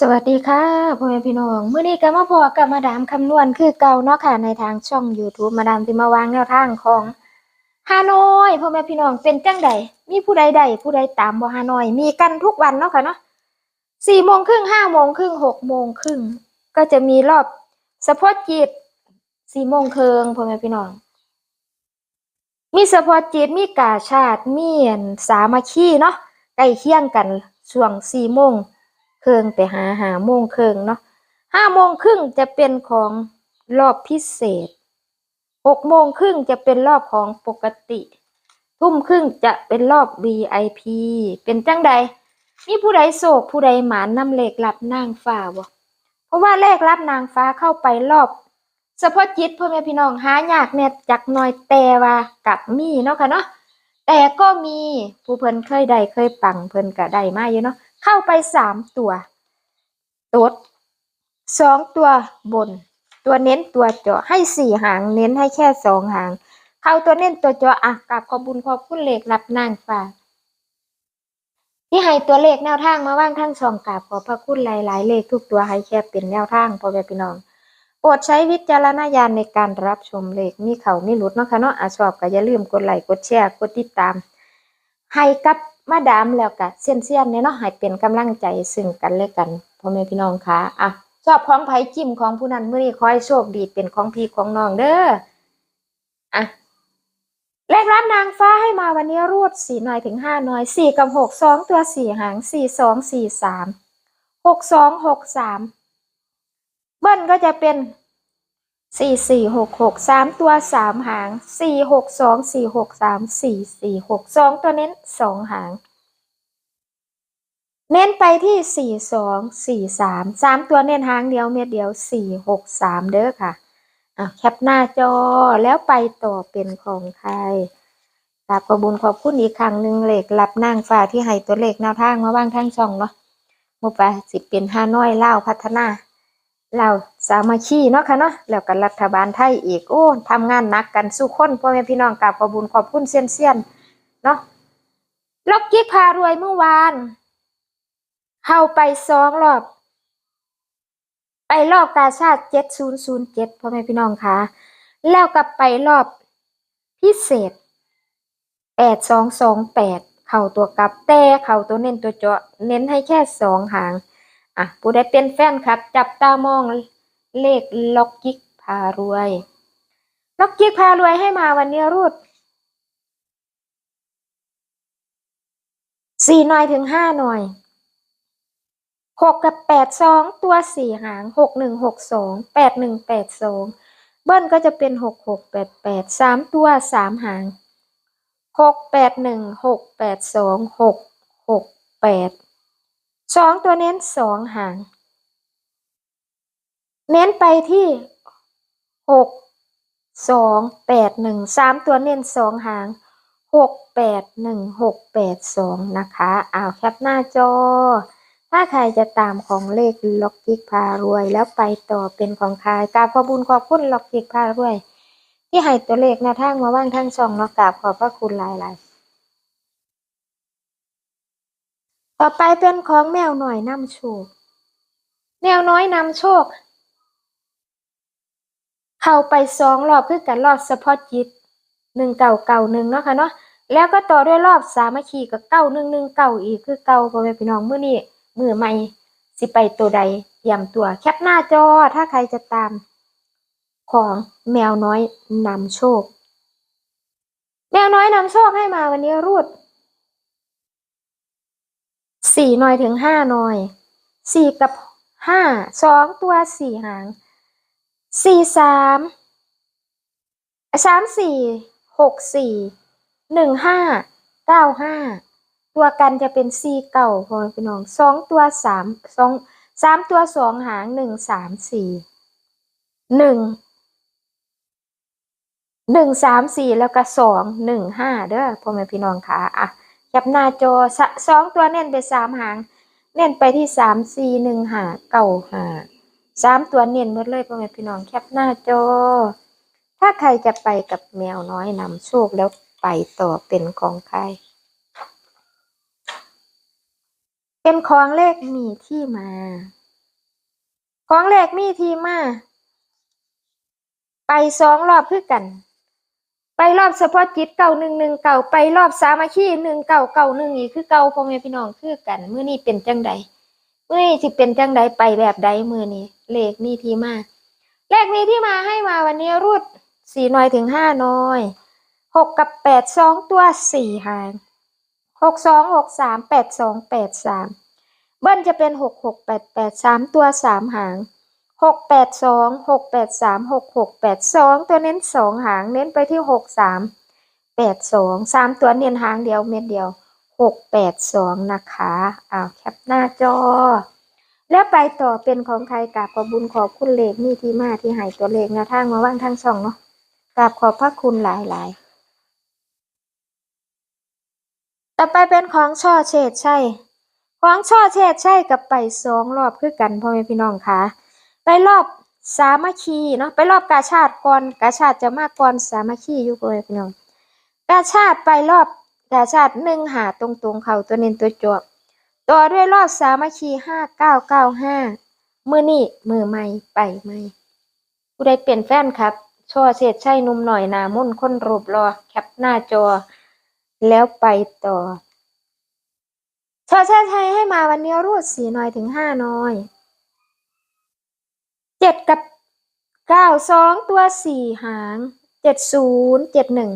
สวัสดีค่ะพ่อแม่พี่น้องมื้อนี้ก็มาพอกับมาดามคำนวณคือเก่าเนาะค่ะในทางช่อง YouTube มาดามที่มาวางแนวทางของฮานอยพ่อแม่พี่น้องเป็นจังใดมีผู้ใดใดผู้ใดตามบ่ฮานอย มีกันทุกวันเนาะค่ะเนาะสี่โมงครึ่งห้าโมงครึ่งหกโมงครึ่งก็จะมีรอบสปอตจิตสี่โมงครึ่งพ่อแม่พี่น้อง มีสปอตจิตมีกาชาติมีอันสามัคคีเนาะใกล้เคียงกันช่วงสี่โมง ครึ่งไปหาหาโมงครึ่งเนาะห้าโมงครึ่งจะเป็นของรอบพิเศษหกโมงครึ่งจะเป็นรอบของปกติ ทุ่มครึ่งจะเป็นรอบ VIP เป็นจังใดมีผู้ใดโศกผู้ใดหมานนำเลขรับนางฟ้าบ่เพราะว่าเลขรับนางฟ้าเข้าไปรอบเฉพาะจิตพ่อแม่พี่น้องหายากแน่จักหน่อยแต่ว่ากับมีเนาะค่ะเนาะแต่ก็มีผู้เพิ่นเคยได้เคยปังเพิ่นก็ได้มาอยู่เนาะ เข้าไปสามตัว ตดสองตัวบน ตัวเน้นตัวเจาะให้สี่หาง เน้นให้แค่สองหาง เข้าตัวเน้นตัวเจาะอะกับขอบุญขอบคุณเลขรับนางฟ้าที่ให้ตัวเลขแนวทางมาว่างทั้งช่องกราบขอบพระคุณหลาย ๆ เลขทุกตัวให้แค่เป็นแนวทางพ่อแม่พี่น้องโปรดใช้วิจารณญาณในการรับชมเลขมีเขามีหลุดเนาะค่ะเนาะอะชอบก็อย่าลืมกดไลค์กดแชร์กดติดตาม ให้กับ มาดามแล้วก็เซียนเซียนเนี่ยเนาะให้เป็นกำลังใจซึ่งกันและกันพ่อแม่พี่น้องคะอะชอบของไผ่จิ้มของผู้นั้นมื้อนี้ขอให้โชคดีเป็นของพี่ของน้องเด้ออะเลขรับนางฟ้าให้มาวันนี้รูดสี่หน่อยถึงห้าหน่อยสี่กับหกสองตัวสี่หางสี่สองสี่สามหกสองหกสามเบิ้ลก็จะเป็น สี่สี่หกหกสามตัวสามหางสี่หกสองสี่หกสามสี่สี่หกสองตัวเน้นสองหาง เน้นไปที่สี่สองสี่สามสามตัวเน้นหางเดียวเม็ดเดียวสี่หกสามเด้อค่ะอะแคปหน้าจอแล้วไปต่อเป็นของใครกราบขอบุญขอบคุณอีกครั้งหนึ่งเหลขรับนางฟ้าที่ให้ตัวเลขแนวทางมาบ้างทั้งช่องเนาะมุไปสิเป็นห้าน้อยเล่าพัฒนา เราสามัคคีเนาะค่ะเนาะแล้วกันรัฐบาลไทยอีกโอ้ทำงานหนักกันสู้คนพ่อแม่พี่น้องกราบขอบุญขอบคุณเซียนเซียนเนาะล็อกกิ๊กพารวยเมื่อวานเข้าไปสองรอบ ไปรอบกาชาติเจ็ดศูนย์ศูนย์เจ็ดพ่อแม่พี่น้องค่ะ แล้วก็ไปรอบพิเศษแปดสองสองแปดเข่าตัวกลับแต่เข่าตัวเน้นตัวเจาะเน้นให้แค่สองหาง อะผู้ใดเป็นแฟนครับ จับตามองเลขล็อกกิกพารวย ล็อกกิกพารวยให้มาวันนี้รูดสี่หน่อยถึงห้าหน่อยหกกับแปดสองตัวสี่หางหกหนึ่งหกสองแปดหนึ่งแปดสองเบิ้ลก็จะเป็นหกหกแปดแปดสามตัวสามหางหกแปดหนึ่งหกแปดสองหกหกแปด สองตัวเน้นสองหาง เน้นไปที่หกสองแปดหนึ่งสามตัวเน้นสองหางหกแปดหนึ่งหกแปดสองนะคะอ้าวแคปหน้าจอ ถ้าใครจะตามของเลขล็อกกิกพารวย แล้วไปต่อเป็นของใครกราบขอบุญขอบคุณล็อกกิกพารวย ที่ให้ตัวเลขแนวทางมาว่างทั้งช่องเนาะกราบขอบพระคุณหลายๆ ต่อไปเป็นของแมวหน่อยนำโชค แมวน้อยนำโชค เข้าไปสองรอบคือกันรอบเฉพาะจิตหนึ่งเก่าเก่าหนึ่งเนาะค่ะเนาะแล้วก็ต่อด้วยรอบสามัคคีกับเก้าหนึ่งหนึ่งเก่าอีกคือเก่าพ่อแม่พี่น้องเมื้อนี้มือใหม่สิไปตัวใดเตรียมตัวแคปหน้าจอถ้าใครจะตาม ของแมวน้อยนำโชค แมวน้อยนำโชคให้มาวันนี้รูด สี่หน่อยถึงห้าหน่อยสี่กับห้าสองตัวสี่หางสี่สามสามสี่หกสี่หนึ่งห้าเก้าห้าตัวกันจะเป็นสี่เก่าพอพี่น้องสองตัวสามสองสามตัวสองหางหนึ่งสามสี่หนึ่งหนึ่งสามสี่แล้วก็สองหนึ่งห้าเด้อพ่อแม่พี่น้องค่ะอะ แคปหน้าจอสสองตัวเน้นไปสามหาง เน้นไปที่สามสี่หนึ่งหาเก้าหาสามตัวเน้นหมดเลยพ่อแม่พี่น้องแคปหน้าจอ ถ้าใครจะไปกับแมวน้อยนำโชคแล้วไปต่อเป็นของใคร เป็นของเลขมีที่มา ของเลขมีทีมา ไปสองรอบคือกัน ไปรอบเฉพาะจิตเก่าหนึ่งหนึ่งเก่าไปรอบสามัคคีหนึ่งเก่าเก่าหนึ่งอีกคือเก่าพ่อแม่พี่น้องคือกันมื้อนี้เป็นจังใดมื้อนี้สิเป็นจังใดไปแบบใดมื้อนี้เลขมีที่มาเลขมีที่มาให้มาวันนี้รูดสี่น่อยถึงห้าน่อยหกกับแปดสองตัวสี่หางหกสองหกสามแปดสองแปดสามเบิ้ลจะเป็นหกหกแปดแปดสามตัวสามหาง หกแปดสองหกแปดสามหกหกแปดสองตัวเน้นสองหางเน้นไปที่หกสามแปดสองสามตัวเน้นหางเดียวเม็ดเดียวหกแปดสองนะคะอ้าวแคปหน้าจอ แล้วไปต่อเป็นของใครกราบขอบบุญขอบคุณเลขนี่ที่มาที่ให้ตัวเลขนวทางมาว่างทางช่องเนาะกราบขอบพระคุณหลายๆต่อไปเป็นของช่อเฉดใช่ ของช่อเฉดใช่กับไปสองรอบคือกันพ่อแม่พี่น้องค่ะ ไปรอบสามัคคีเนาะไปรอบกาชาติก่อนกาชาติจะมากก่อนสามัคคีอยู่พ่อแม่พี่น้องกาชาติไปรอบกาชาติหนึ่งหาตรงๆเขาตัวเน้นตัวจวบต่อด้วยรอบสามัคคีห้าเก้าเก้าห้ามือนี่มือใหม่ไปใหม่ผู้ใดเปลี่ยนแฟนครับช่อเศษใช่นุ่มหน่อยนามุ่นค้นรูปรอแคปหน้าจอ แล้วไปต่อช่อเศษใช่ให้มาวันนี้รูดสี่หน่อยถึงห้าหน่อย เจ็ดกับเก้าสองตัวสี่หางเจ็ดศูนย์เจ็ดหนึ่ง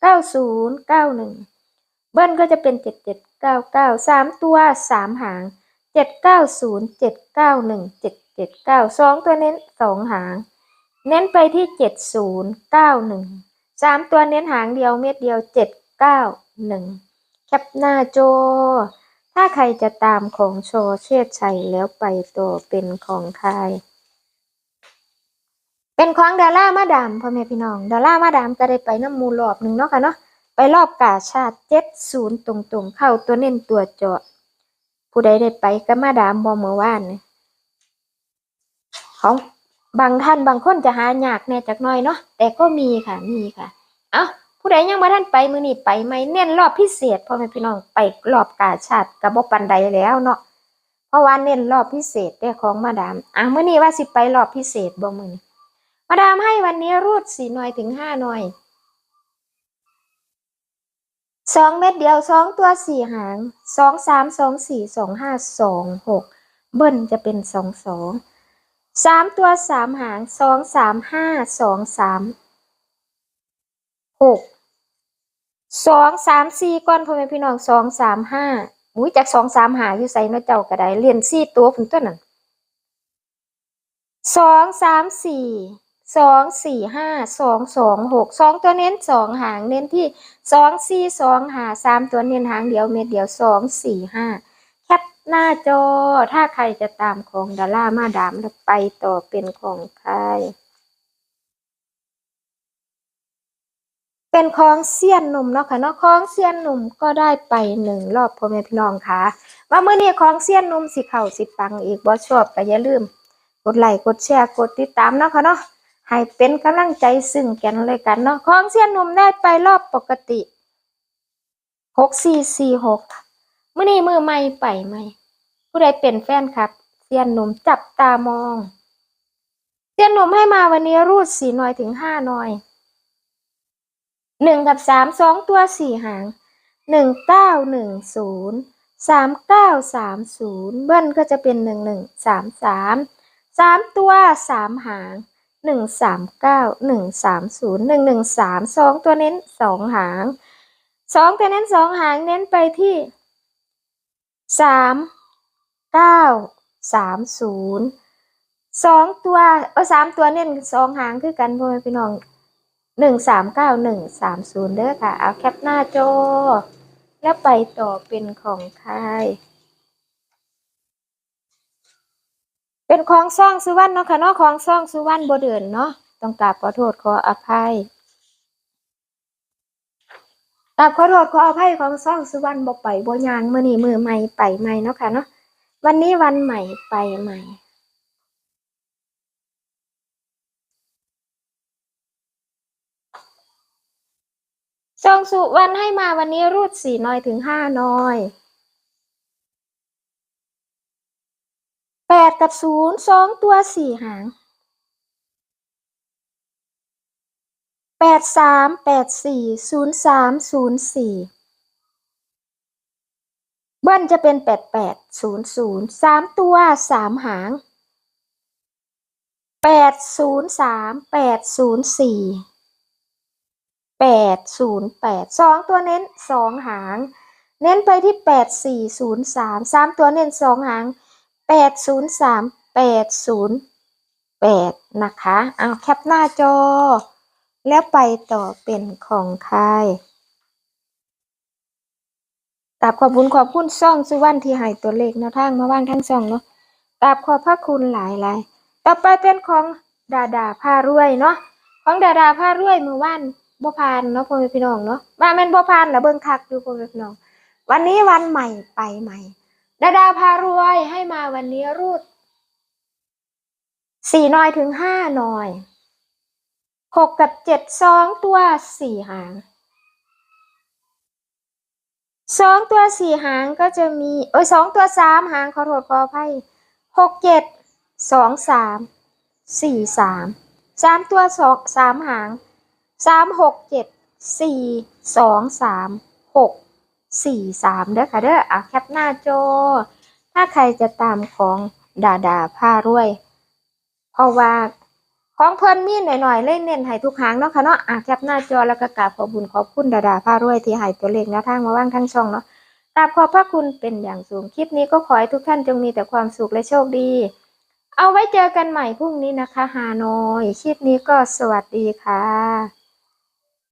เก้าศูนย์เก้าหนึ่งเบิ้ลก็จะเป็นเจ็ดเจ็ดเก้าเก้าสามตัวสามหางเจ็ดเก้าศูนย์เจ็ดเก้าหนึ่งเจ็ดเจ็ดเก้าสองตัวเน้นสองหาง เน้นไปที่เจ็ดศูนย์เก้าหนึ่งสามตัวเน้นหางเดียวเม็ดเดียวเจ็ดเก้าหนึ่งแคปหน้าจอ ถ้าใครจะตามของโชว์เชษชัยแล้วไปต่อเป็นของใคร เป็นของดารามาดามพ่อแม่พี่น้องดารามาดามก็ได้ไปน้ำมูรอบหนึ่งเนาะค่ะเนาะไปรอบกาชาติเจ็ดศูนย์ตรงๆ เข้าตัวเน้นตัวเจาะผู้ใดได้ไปก็มาดามบอเมื่อวานนี่ของบางท่านบางคนจะหายากแน่จักหน่อยเนาะแต่ก็มีค่ะมีค่ะเอาผู้ใดยังมาท่านไปมือนี่ไปไหมเน้นรอบพิเศษพ่อแม่พี่น้องไปรอบกาชาติกับบปันใดแล้วเนาะเพราะว่าเน้นรอบพิเศษได้ของมาดามอะมื่อนี้ว่าสิไปรอบพิเศษบ่มือนี้ มาดามให้วันนี้รูดสี่หน่อยถึงห้าหน่อยสองเม็ดเดียวสองตัวสี่หางสองสามสองสี่สองห้าสองหกเบิ้ลจะเป็นสองสองสามตัวสามหางสองสามห้าสองสามหกสองสามสี่ก้อนพ่อแม่พี่น้องสองสามห้าอุ้ยจากสองสามหาอยู่ใส่เนาะเจ้าก็ได้เรียนสี่ตัวผุนต้นนั่นสองสามสี่ สองสี่ห้าสองสองหกสองตัวเน้นสองหางเน้นที่สองสี่สองหาสามตัวเน้นหางเดียวเม็ดเดียวสองสี่ห้าแคปหน้าจอถ้าใครจะตามของดารามาดามแล้วไปต่อเป็นของใคร เป็นของเซียนหนุ่มเนาะค่ะเนาะของเซียนหนุ่มก็ได้ไปหนึ่งรอบพ่อแม่พี่น้องค่ะ ว่าเมื่อนี้ของเซียนหนุ่มสิเข่าสิปังอีกบ่ชอบก็อย่าลืมกดไลค์กดแชร์กดติดตามเนาะค่ะเนาะ ให้เป็นกำลังใจซึ่งกันเลยกันเนาะของเซียนหนุ่มได้ไปรอบปกติหกสี่สี่หกมื่อนี้มือใหม่ไปใหม่ผู้ใดเป็นแฟนครับเซียนหนุ่มจับตามองเซียนหนุ่มให้มาวันนี้รูดสี่หน่อยถึงห้าหน่อยหนึ่งกับสามสองตัวสี่หางหนึ่งเก้าหนึ่งศูนย์สามเก้าสามศูนย์เบิ้ลก็จะเป็นหนึ่งหนึ่งสามสามสามตัวสามหาง หนึ่งสามเก้าหนึ่งสามศูนย์หนึ่งหนึ่งสามสองตัวเน้นสองหางสองตัวเน้นสองหางเน้นไปที่สามเก้าสามศูนย์สองตัวเออสามตัวเน้นสองหางคือกันพ่อแม่พี่น้องหนึ่งสามเก้าหนึ่งสามศูนย์เด้อค่ะ เอาแคปหน้าจอ แล้วไปต่อเป็นของใคร เป็นของซ่องสุวรรณเนาะค่ะเนาะของซ่องสุวรรณบ่เดินเนาะต้องกราบขอโทษขออภัยกราบขอโทษขออภัยของซ่องสุวรรณบ่ไปบ่ยางมื้อนี้มือใหม่ไปใหม่เนาะค่ะเนาะวันนี้วันใหม่ไปใหม่ซองสุวรรณให้มาวันนี้รูดสี่น้อยถึงห้าน้อย แปดกับศูนย์สองตัวสี่หางแปดสามแปดสี่ศูนย์สามศูนย์สี่เบิ้ลจะเป็นแปดแปดศูนย์ศูนย์สามตัวสามหางแปดศูนย์สามแปดศูนย์สี่แปดศูนย์แปดสองตัวเน้นสองหาง เน้นไปที่แปดสี่ศูนย์สามสามตัวเน้นสองหาง แปดศูนย์สามแปดศูนย์แปดนะคะเอาแคปหน้าจอ แล้วไปต่อเป็นของใครกราบขอบคุณขอบคุณซ่องสุวรรณที่ให้ตัวเลขแนวทางมาว่างทั้งซ่องเนาะกราบขอบพระคุณหลายหลายต่อไปเป็นของดาดาพารวยเนาะของดาดาพารวยเมื่อวานบ่พานเนาะพ่อแม่พี่น้องเนาะว่าแม่นบ่พานแล้วเบิ่งคักอยู่พ่อแม่พี่น้อง วันนี้วันใหม่ไปใหม่ ดาดาพารวยให้มาวันนี้รูดสี่หน่อยถึงห้าหน่อยหกกับเจ็ดสองตัวสี่หางสองตัวสี่หางก็จะมีเอ้ยสองตัวสามหางขอโทษขออภัยหกเจ็ดสองสามสี่สามสามตัวสองสามหางสามหกเจ็ดสี่สองสามหก สี่สามเด้อค่ะเด้ออะแคปหน้าจอ ถ้าใครจะตามของดาดาผ้ารวย เพราะว่าของเพิ่นมีหน่อยๆ เล่นเน้นให้ทุกหางเนาะค่ะเนาะอะแคปหน้าจอแล้วก็กราบขอบุญขอบคุณดาดาผ้ารวยที่ให้ตัวเลขแนวทางมาว่างทั้งช่องเนาะกราบขอบพระคุณเป็นอย่างสูงคลิปนี้ก็ขอให้ทุกท่านจงมีแต่ความสุขและโชคดี เอาไว้เจอกันใหม่พรุ่งนี้นะคะฮานอยคลิปนี้ก็สวัสดีค่ะ